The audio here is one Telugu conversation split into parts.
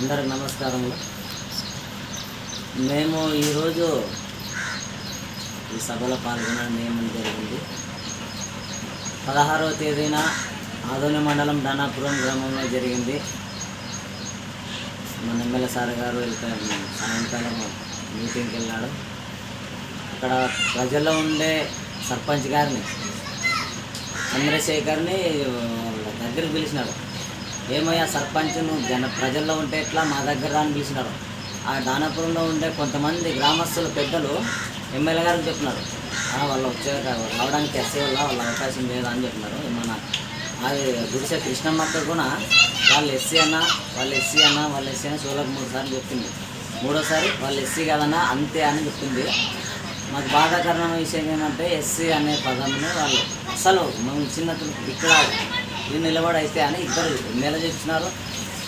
అందరికి నమస్కారములు. మేము ఈరోజు ఈ సభలో పాల్గొనడం నియమం జరిగింది. పదహారవ తేదీన ఆదోని మండలం దానాపురం గ్రామంలో జరిగింది. మన ఎమ్మెల్యే సార్ గారు వెళ్తారు సాయంకాలం మీటింగ్కి వెళ్ళాడు. అక్కడ ప్రజల్లో ఉండే సర్పంచ్ గారిని చంద్రశేఖర్ని వాళ్ళ దగ్గరికి పిలిచినాడు. ఏమయ్యా సర్పంచ్ నువ్వు జన ప్రజల్లో ఉంటే ఎట్లా మా దగ్గర రాని పిలిచినారు. ఆ దానాపురంలో ఉండే కొంతమంది గ్రామస్తుల పెద్దలు ఎమ్మెల్యే గారికి చెప్తున్నారు వాళ్ళు వచ్చే రావడానికి ఎస్సీ వల్ల వాళ్ళ అవకాశం లేదా అని చెప్పినారు. మన అది గుడిసె కృష్ణమ్మక్క కూడా వాళ్ళు ఎస్సీ అన్న వాళ్ళు ఎస్సీ అన్న వాళ్ళు ఎస్సీ అన్న షోలకు మూడు సార్లు చెప్పింది. మూడోసారి వాళ్ళు ఎస్సీ కదన్నా అంతే అని చెప్తుంది మాకు బాధాకరమైన విషయం ఏంటంటే ఎస్సీ అనే పదంలో వాళ్ళు అసలు మేము చిన్న ఇక్కడ ఇది నిలబడి అయితే అని ఇద్దరు నెల చెప్తున్నారు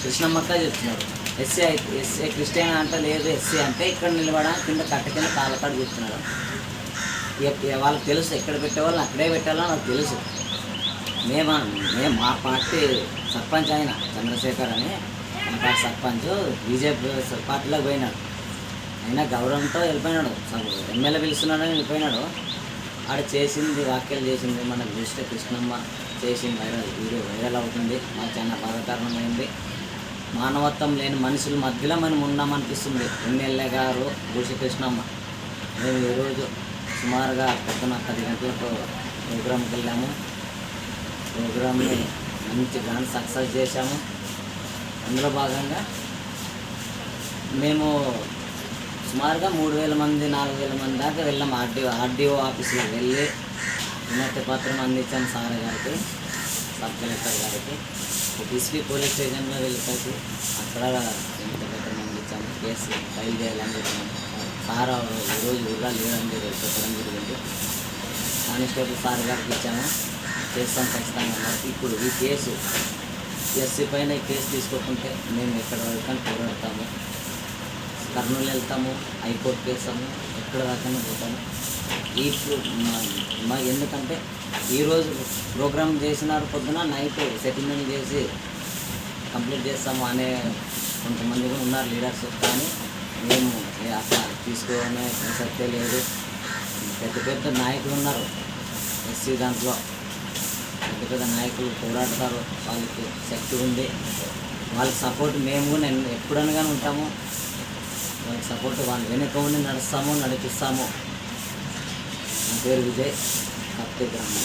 కృష్ణమ్మక్క చెప్తున్నారు ఎస్సీ అయితే ఎస్సీ క్రిస్టియన్ అంటే లేదు ఎస్సీ అంటే ఇక్కడ నిలబడ కింద కట్ట కింద కాలకాడు చెప్తున్నారు వాళ్ళకి తెలుసు ఎక్కడ పెట్టేవాళ్ళని అక్కడే పెట్టాలని నాకు తెలుసు. మేము మేము మా పార్టీ సర్పంచ్ ఆయన చంద్రశేఖర్ అని మా పార్టీ సర్పంచ్ బీజేపీ పార్టీలోకి పోయినాడు. అయినా గౌరవంతో వెళ్ళిపోయినాడు సార్ ఎమ్మెల్యే పిలుస్తున్నాడని వెళ్ళిపోయినాడు. ఆడ చేసింది వ్యాఖ్యలు చేసింది మన మినిస్టర్ కృష్ణమ్మ. చేసి వైరల్ వీడియో వైరల్ అవుతుంది. మాకు చాలా బాధాకరణమైంది మానవత్వం లేని మనుషుల మధ్యలో మనం ఉన్నామనిపిస్తుంది. ఎమ్మెల్యే గారు గుడిసి మేము ఈరోజు సుమారుగా పొద్దున పది గంటలకు ప్రోగ్రామ్కి వెళ్ళాము. ప్రోగ్రామ్ని మంచి గ్రాండ్ సక్సెస్ చేశాము. అందులో భాగంగా మేము సుమారుగా మూడు వేల మంది నాలుగు వేల మంది దాకా వెళ్ళాము. ఆర్డీఓ ఆర్డీఓ ఆఫీస్లో వెళ్ళి వినతి పత్రం అందించాను సార్ గారికి సబ్ కలెక్టర్ గారికి. డిస్ట్రిక్ట్ పోలీస్ స్టేషన్లో వెళ్ళిపోయి అక్కడ వినతి పత్రం అందించాము కేసు ఫైల్ చేయాలని చెప్పాము సార్ ఈరోజు ఊళ్ళో లేదని చెప్పడం జరిగింది. కానిస్టేబుల్ సార్ గారికి ఇచ్చాము. చేస్తాం ఖచ్చితంగా ఇప్పుడు ఈ కేసు ఎస్సీ పైన ఈ కేసు తీసుకోకుంటే మేము ఎక్కడ వరకు పోరాడతాము. కర్నూలు వెళ్తాము హైకోర్టు వేస్తాము ఎక్కడ దాకా పోతాము. ఇప్పుడు మా- మా ఎందుకంటే ఈరోజు ప్రోగ్రామ్ చేసినారు పొద్దున నైట్ సెటిల్మెంట్ చేసి కంప్లీట్ చేస్తాము అనే కొంతమంది కూడా ఉన్నారు లీడర్స్. కానీ మేము అట్లా తీసుకోవడమే సత్తే లేదు. పెద్ద పెద్ద నాయకులు ఉన్నారు ఎస్సీ దాంట్లో. పెద్ద పెద్ద నాయకులు పోరాడతారు. వాళ్ళకి శక్తి ఉంది. వాళ్ళకి సపోర్ట్ మేము నేను ఎప్పుడనగానే ఉంటాము. వాళ్ళకి సపోర్ట్ వాళ్ళ వెనుక ఉండి నడుస్తాము నడిపిస్తాము. పేరు విజయ్ కప్తే గ్రామం.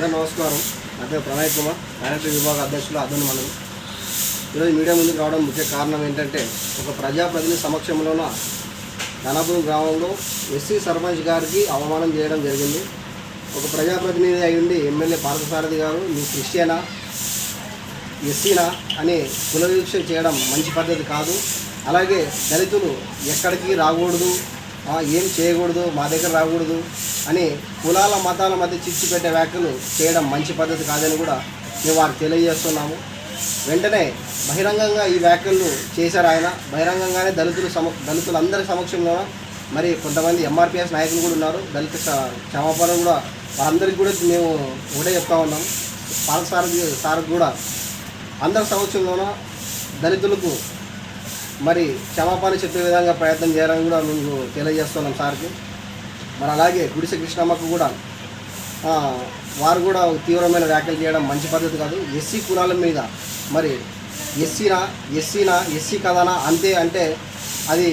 నమస్కారం. నా పేరు ప్రణయ్ కుమార్ డైరెక్టర్ విభాగ అధ్యక్షులు అదన్ మనం ఈరోజు మీడియా ముందుకు రావడం ముఖ్య కారణం ఏంటంటే ఒక ప్రజాప్రతినిధి సమక్షంలోన ధనపురం గ్రామంలో ఎస్సీ సర్పంచ్ గారికి అవమానం చేయడం జరిగింది. ఒక ప్రజాప్రతినిధి అయి ఎమ్మెల్యే పార్థసారథి గారు మీ క్రిస్టియనా? ఎస్సీనా? అని కులవీక్ష చేయడం మంచి పద్ధతి కాదు. అలాగే దళితులు ఎక్కడికి రాకూడదు. ఏం చేయకూడదు మా దగ్గర రాకూడదు అని కులాల మతాల మధ్య చిచ్చు పెట్టే వ్యాఖ్యలు చేయడం మంచి పద్ధతి కాదని కూడా మేము వారికి తెలియజేస్తున్నాము. వెంటనే బహిరంగంగా ఈ వ్యాఖ్యలు చేశారు ఆయన. బహిరంగంగానే దళితులు సమ దళితులందరి సమక్షంలో మరి కొంతమంది ఎంఆర్పిఎస్ నాయకులు కూడా ఉన్నారు. దళిత క్షమాపణ కూడా వారందరికీ కూడా మేము ఒకటే చెప్తా ఉన్నాం. పాల సార్ సార్ కూడా అందరి సమక్షంలోన దళితులకు మరి క్షమాపణ చెప్పే విధంగా ప్రయత్నం చేయాలని కూడా మేము తెలియజేస్తున్నాం సార్కి. మరి అలాగే గుడిసె కృష్ణమ్మకు కూడా వారు కూడా తీవ్రమైన వ్యాఖ్యలు చేయడం మంచి పద్ధతి కాదు. ఎస్సీ కులాల మీద మరి ఎస్సీనా ఎస్సీనా ఎస్సీ కథనా అంతే అంటే అది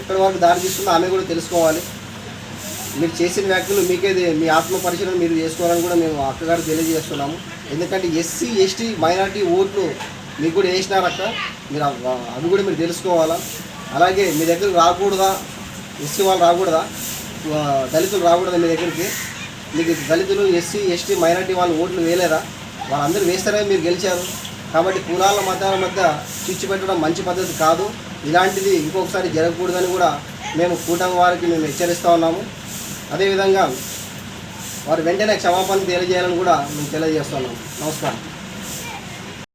ఎక్కడి వరకు దారి తీస్తుందో ఆమె కూడా తెలుసుకోవాలి. మీరు చేసిన వ్యాఖ్యలు మీకేది మీ ఆత్మ పరిశీలన మీరు చేసుకోవాలని కూడా మేము అక్కగారు తెలియజేస్తున్నాము. ఎందుకంటే ఎస్సీ ఎస్టీ మైనార్టీ ఓట్లు మీకు కూడా వేసినారక్క. మీరు అవి కూడా మీరు తెలుసుకోవాలా? అలాగే మీ దగ్గర రాకూడదా? ఎస్సీ వాళ్ళు రాకూడదా? దళితులు రాకూడదా మీ దగ్గరికి? మీకు దళితులు ఎస్సీ ఎస్టీ మైనార్టీ వాళ్ళు ఓట్లు వేయలేదా? వాళ్ళందరూ వేస్తారే మీరు గెలిచారు. కాబట్టి కులాల మతాల మధ్య చిచ్చు పెట్టడం మంచి పద్ధతి కాదు. ఇలాంటిది ఇంకొకసారి జరగకూడదని కూడా మేము కూటమి వారికి మేము హెచ్చరిస్తూ ఉన్నాము. అదేవిధంగా వారు వెంటనే క్షమాపణ తెలియజేయాలని కూడా మేము తెలియజేస్తున్నాం నమస్కారం.